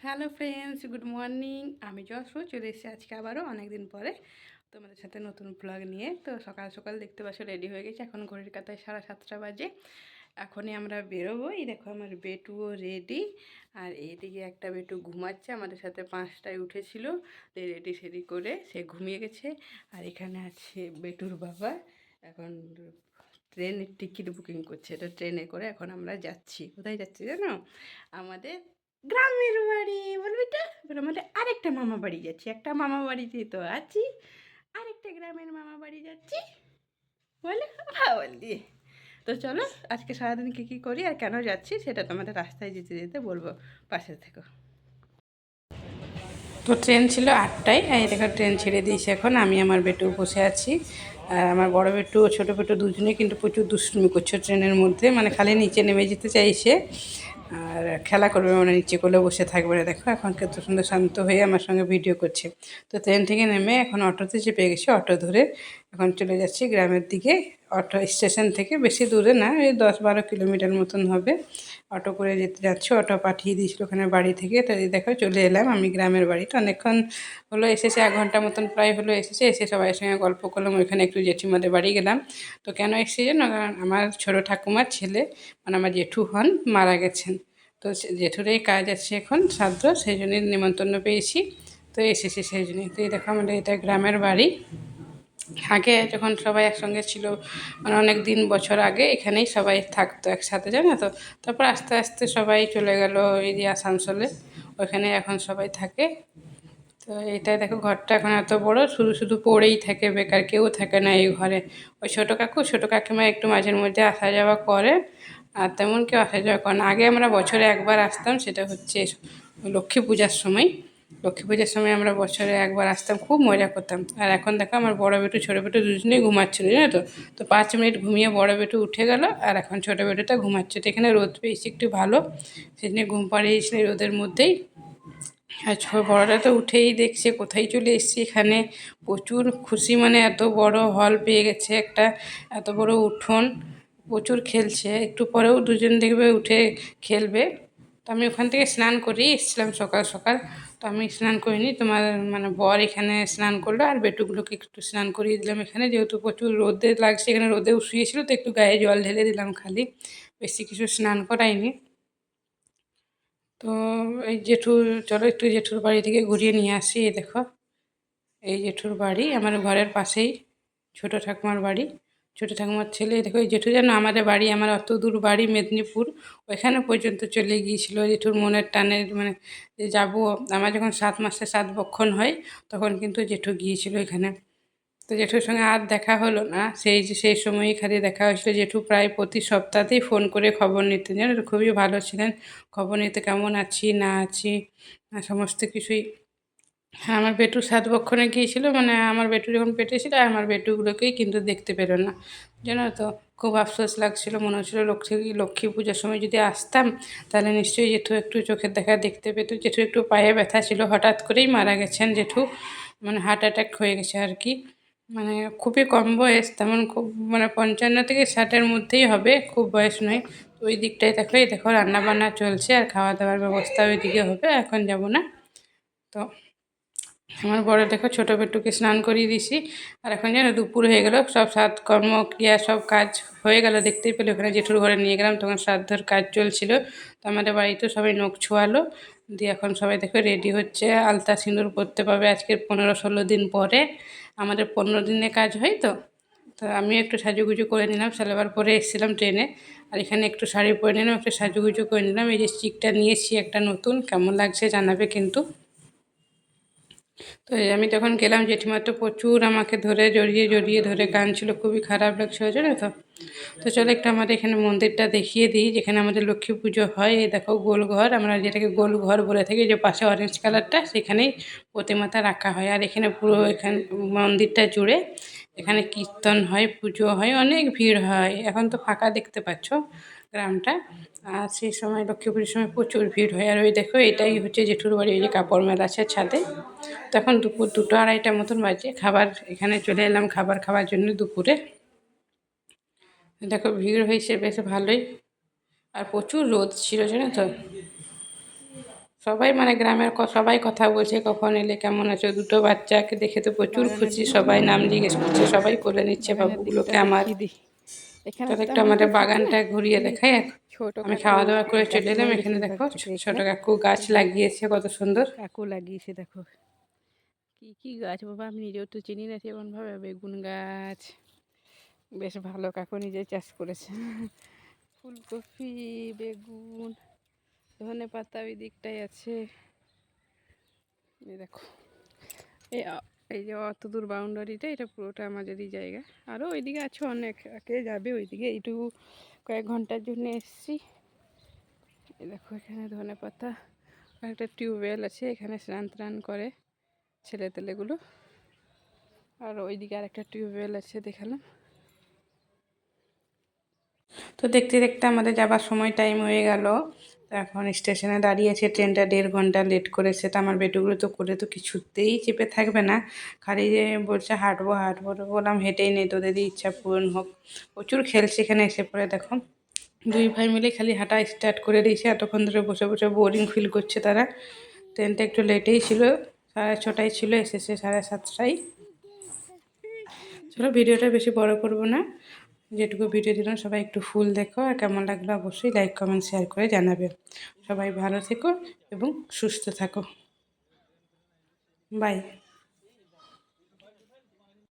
Hello friends, good morning. আমি যশো চলে এসেছি আজকে আবারও অনেক দিন পরে তোমাদের সাথে নতুন ব্লগ নিয়ে। তো সকাল সকাল দেখতে পাচ্ছ রেডি হয়ে গেছে। এখন ঘড়ির কাতায় সাড়ে সাতটা বাজে। এখনই আমরা বেরোবো। এই দেখো আমার বেটুও রেডি আর এইদিকে একটা বেটু ঘুমাচ্ছে, আমাদের সাথে পাঁচটায় উঠেছিল। রেডি সেডি করে সে ঘুমিয়ে গেছে। আর এখানে আছে বেটুর বাবা। এখন ট্রেনের টিকিট বুকিং করছে। তো ট্রেনে করে এখন আমরা যাচ্ছি। কোথায় যাচ্ছি জানো? আমাদের গ্রামের বাড়ি বলবি তো? এবার আমাদের আরেকটা মামা বাড়ি যাচ্ছি। একটা মামা বাড়িতে তো আছি, আরেকটা গ্রামের মামা বাড়ি যাচ্ছি। বলে হ্যাঁ বললি তো চলো, আজকে সারাদিন কী কী করি আর কেন যাচ্ছি সেটা তোমাদের রাস্তায় যেতে যেতে বলব। পাশে থেকে। তো ট্রেন ছিল আটটায়, এই দেখো ট্রেন ছেড়ে দিয়েছে এখন। আমি আমার বেটু বসে আছি, আর আমার বড় বেটু ও ছোটো বেটু দুজনে কিন্তু প্রচুর দুষ্টুমি করছে ট্রেনের মধ্যে। মানে খালি নিচে নেমে যেতে চাইছে। আর খেলা করবে মানে নিচে কোলে বসে থাকবে না। দেখো, এখন কত সুন্দর শান্ত হয়ে আমার সঙ্গে ভিডিও করছে। তো ট্রেন থেকে নেমে এখন অটোতে চেপে গেছি, অটো ধরে এখন চলে যাচ্ছি গ্রামের দিকে। অটো স্টেশন থেকে বেশি দূরে না ওই দশ বারো কিলোমিটার মতন হবে। অটো করে যেতে যাচ্ছি, অটো পাঠিয়ে দিয়েছিল ওখানে বাড়ি থেকে। তো এই দেখো, চলে এলাম আমি গ্রামের বাড়িতে। অনেকক্ষণ হলো এসেছে, এক ঘণ্টা মতন প্রায় হলো এসেছে। এসে সবাই সঙ্গে গল্প করলাম, ওইখানে একটু জেঠিমাদের বাড়ি গেলাম। তো কেন এসেছি জানো? কারণ আমার ছোটো ঠাকুমার ছেলে মানে আমার জেঠু হন, মারা গেছেন। তো জেঠুর এই কাজ আছে এখন শ্রাদ্ধ সেই জন্যই নিমন্ত্রণ পেয়েছি। তো এসেছি সেই জন্যই তো এই দেখো আমাদের এটা গ্রামের বাড়ি। আগে যখন সবাই একসঙ্গে ছিল মানে অনেক দিন বছর আগে এখানেই সবাই থাকতো একসাথে, জানো তো? তারপর আস্তে আস্তে সবাই চলে গেল এই যে আসানসোলে, ওইখানে এখন সবাই থাকে। তো এটা দেখো, ঘরটা এখন এত বড়, শুধু শুধু পড়েই থাকে, বেকার কেউ থাকে না এই ঘরে। ওই ছোটো কাকু, ছোটো কাকিমা একটু মাঝের মধ্যে আসা যাওয়া করে। আর তেমন কেউ আসা যাওয়া করে না আগে আমরা বছরে একবার আসতাম, সেটা হচ্ছে লক্ষ্মী পূজার সময়। লক্ষ্মী পূজার সময় আমরা বছরে একবার আসতাম, খুব মজা করতাম। আর এখন দেখো, আমার বড় বেটু, ছোটো বেটু দুজনেই ঘুমাচ্ছিল, জানো তো? তো পাঁচ মিনিট ঘুমিয়ে বড় বেটু উঠে গেল, আর এখন ছোটো বেটুটা ঘুমাচ্ছে। তো এখানে রোদ পেয়েছি একটু ভালো সেদিনে ঘুম পাড়িয়েছিল রোদের মধ্যেই। আর বড়রা তো উঠেই দেখছে, কোথায় চলে এসছি এখানে? প্রচুর খুশি মানে এত বড় হল পেয়ে গেছে একটা, এত বড় উঠোন। প্রচুর খেলছে। একটু পরেও দুজন দেখবে উঠে খেলবে। তো আমি ওখান থেকে স্নান করেই এসেছিলাম সকাল সকাল। তো আমি স্নান করিনি। তোমার মানে বর এখানে স্নান করল আর বেটুগুলোকে একটু স্নান করিয়ে দিলাম এখানে। যেহেতু প্রচুর রোদে লাগছে, এখানে রোদে শুয়েছিল, তো একটু গায়ে জল ঢেলে দিলাম খালি। বেশি কিছু স্নান করাইনি। তো এই জেঠু, চলো একটু জেঠুর বাড়ি থেকে ঘুরিয়ে নিয়ে আসি দেখো। এই জেঠুর বাড়ি, আমার ঘরের পাশেই, ছোটো ঠাকুমার বাড়ি। ছোটো ঠাকুমার ছেলে, দেখো জেঠু যেন আমাদের বাড়ি, আমার অত দূর বাড়ি মেদিনীপুর, ওইখানে পর্যন্ত চলে গিয়েছিল। জেঠুর মনের টানে মানে যে যাব, আমার যখন সাত মাসে সাত বক্ষণ হয়, তখন কিন্তু জেঠু গিয়েছিল এখানে। তো জেঠুর সঙ্গে আর দেখা হলো না। সেই সেই সময়ই খালি দেখা হয়েছিল। জেঠু প্রায় প্রতি সপ্তাহতেই ফোন করে খবর নিতেন। জানেন খুবই ভালো ছিলেন। খবর নিতে কেমন আছি, না আছি সমস্ত কিছুই। হ্যাঁ আমার বেটু সাত বক্ষণে গিয়েছিল মানে আমার বেটু যখন পেটে ছিল আমার বেটুগুলোকেই কিন্তু দেখতে পেল না। জানো তো, খুব আফসোস লাগছিল, মনে হচ্ছিল লক্ষ্মী লক্ষ্মী পূজার সময় যদি আসতাম, তাহলে নিশ্চয়ই জেঠু একটু চোখের দেখা দেখতে পেত। জেঠু একটু পায়ে ব্যথা ছিল, হঠাৎ করেই মারা গেছেন জেঠু মানে হার্ট অ্যাটাক হয়ে গেছে আর কি। মানে খুবই কম বয়স, তেমন খুব মানে পঞ্চান্ন থেকে ষাটের মধ্যেই হবে, খুব বয়স নয়। তো ওই দিকটাই দেখো দেখো, রান্নাবান্না চলছে, আর খাওয়া দাওয়ার ব্যবস্থা ওই দিকে হবে, এখন যাব না। তো আমার বড় দেখো, ছোটো বেটুকে স্নান করিয়ে দিছি আর এখন যেন দুপুর হয়ে গেল, সব সাত কর্ম, ক্রিয়া, সব কাজ হয়ে গেল, দেখতেই পেলে ওখানে জেঠুর ঘরে নিয়ে গেলাম, তখন শ্রাদ্ধর কাজ চলছিল। তো আমাদের বাড়িতে সবাই নখ ছোয়ালো, দিয়ে এখন সবাই দেখো রেডি হচ্ছে, আলতা সিঁদুর করতে পাবে আজকের পনেরো ষোলো দিন পরে। আমাদের পনেরো দিনে কাজ হয় তো? তো আমি একটু সাজুগুজু করে নিলাম, সালোয়ার পরে এসেছিলাম ট্রেনে। আর এখানে একটু শাড়ি পরে নিলাম, একটু সাজুগুজু করে নিলাম। এই যে স্টিকটা নিয়েছি একটা নতুন, কেমন লাগছে জানাবে কিন্তু। তো আমি তখন গেলাম জেঠিমা তো প্রচুর আমাকে ধরে জড়িয়ে জড়িয়ে ধরে কাঁদছিল, খুবই খারাপ লাগছে জানো তো? তো চলো একটু আমাদের এখানে মন্দিরটা দেখিয়ে দিই, যেখানে আমাদের লক্ষ্মী পুজো হয়। এই দেখো গোল ঘর, আমরা যেটাকে গোল ঘর বলে থাকি, যে পাশে অরেঞ্জ কালারটা সেখানেই প্রতিমাতা রাখা হয়। আর এখানে পুরো এখানে, মন্দিরটা জুড়ে এখানে কীর্তন হয়, পুজো হয়, অনেক ভিড় হয়। এখন তো ফাঁকা দেখতে পাচ্ছ। গ্রামটা। আর সেই সময় লক্ষ্মী পুজোর সময় প্রচুর ভিড় হয়। আর ওই দেখো এটাই হচ্ছে জেঠুর বাড়ি ওই যে কাপড় মেলা আছে ছাদে। তখন দুপুর দুটো আড়াইটা মতন বাজে। খাবার এখানে চলে এলাম খাবার খাওয়ার জন্য দুপুরে। দেখো ভিড় হয়েছে বেশ ভালোই। আর প্রচুর রোদ ছিল জানো তো? সবাই মানে গ্রামের সবাই কথা বলছে কখন এলে কেমন আছো? দুটো বাচ্চাকে দেখে তো প্রচুর খুশি। সবাই নাম জিজ্ঞেস করছে সবাই কোলে নিচ্ছে বাবুগুলোকে আমার এখানে একটু আমাদের বাগানটা ঘুরিয়ে দেখাই। ছোট আমি খাওয়া দাওয়া করে চলে এলাম এখানে দেখো ছোট কাকু গাছ লাগিয়েছে কত সুন্দর। কাকু লাগিয়েছে দেখো। কি কি গাছ বাবা আমি নিজেও তো চিনি না সেমন ভাবে বেগুন গাছ। বেশ ভালো কাকু নিজে চাষ করেছে। ফুলকপি বেগুন ধনে পাতা ওই দিকটাই আছে। দেখো। এই এই যে অত দূর বাউন্ডারিটা, এটা পুরোটা আমাদেরই জায়গা। আরও ওইদিকে আছে অনেক কে যাবে ওইদিকে। এইটুকু কয়েক ঘণ্টার জন্য এসছি। দেখো এখানে ধনে পাতা একটা টিউবওয়েল আছে, এখানে স্নান টান করে ছেলে তেলেগুলো। আর ওইদিকে আর একটা টিউবওয়েল আছে, দেখালাম। তো দেখতে দেখতে আমাদের যাবার সময় টাইম হয়ে গেল। এখন স্টেশনে দাঁড়িয়েছে, ট্রেনটা দেড় ঘণ্টা লেট করেছে, তো আমার বেটুগুলো তো করে তো কিছুতেই চেপে থাকবে না। খালি যে বলছে হাঁটবো হাঁটবো বললাম হেঁটেই নেই তোদেরই ইচ্ছা পূরণ হোক। প্রচুর খেলছে এখানে এসে পড়ে, দেখো। দুই ভাই মিলে খালি হাঁটা স্টার্ট করে দিয়েছে, এতক্ষণ ধরে বসে বসে বোরিং ফিল করছে তারা। ট্রেনটা একটু লেটেই ছিল, সাড়ে ছটায় ছিল, এসেছে সাড়ে সাতটায়। চলো, ভিডিওটা বেশি বড় করব না। যেটুকু ভিডিও দিলাম, সবাই একটু ফুল দেখো আর কেমন লাগল অবশ্যই লাইক কমেন্ট শেয়ার করে জানাবে। সবাই ভালো থেকো এবং সুস্থ থাকো। বাই